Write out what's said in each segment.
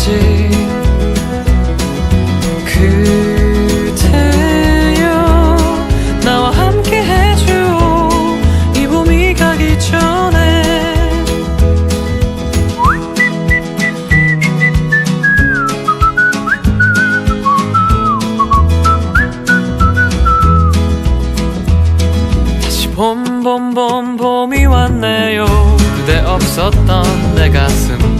알았지. 그대여 나와 함께 해줘 이 봄이 가기 전에. 다시 봄 봄 봄 봄이 왔네요. 그대 없었던 내 가슴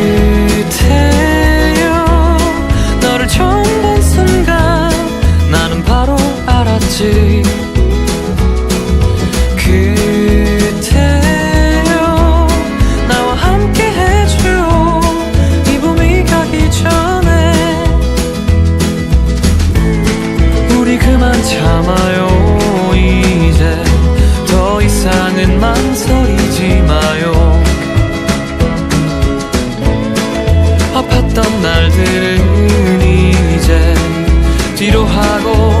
알았지. 그대여 나와 함께 해줘 이 봄이 가기 전에 우리 그만 참아요. 이제 더 이상은 망설이지 마요. 아팠던 날들은 이제 뒤로 하고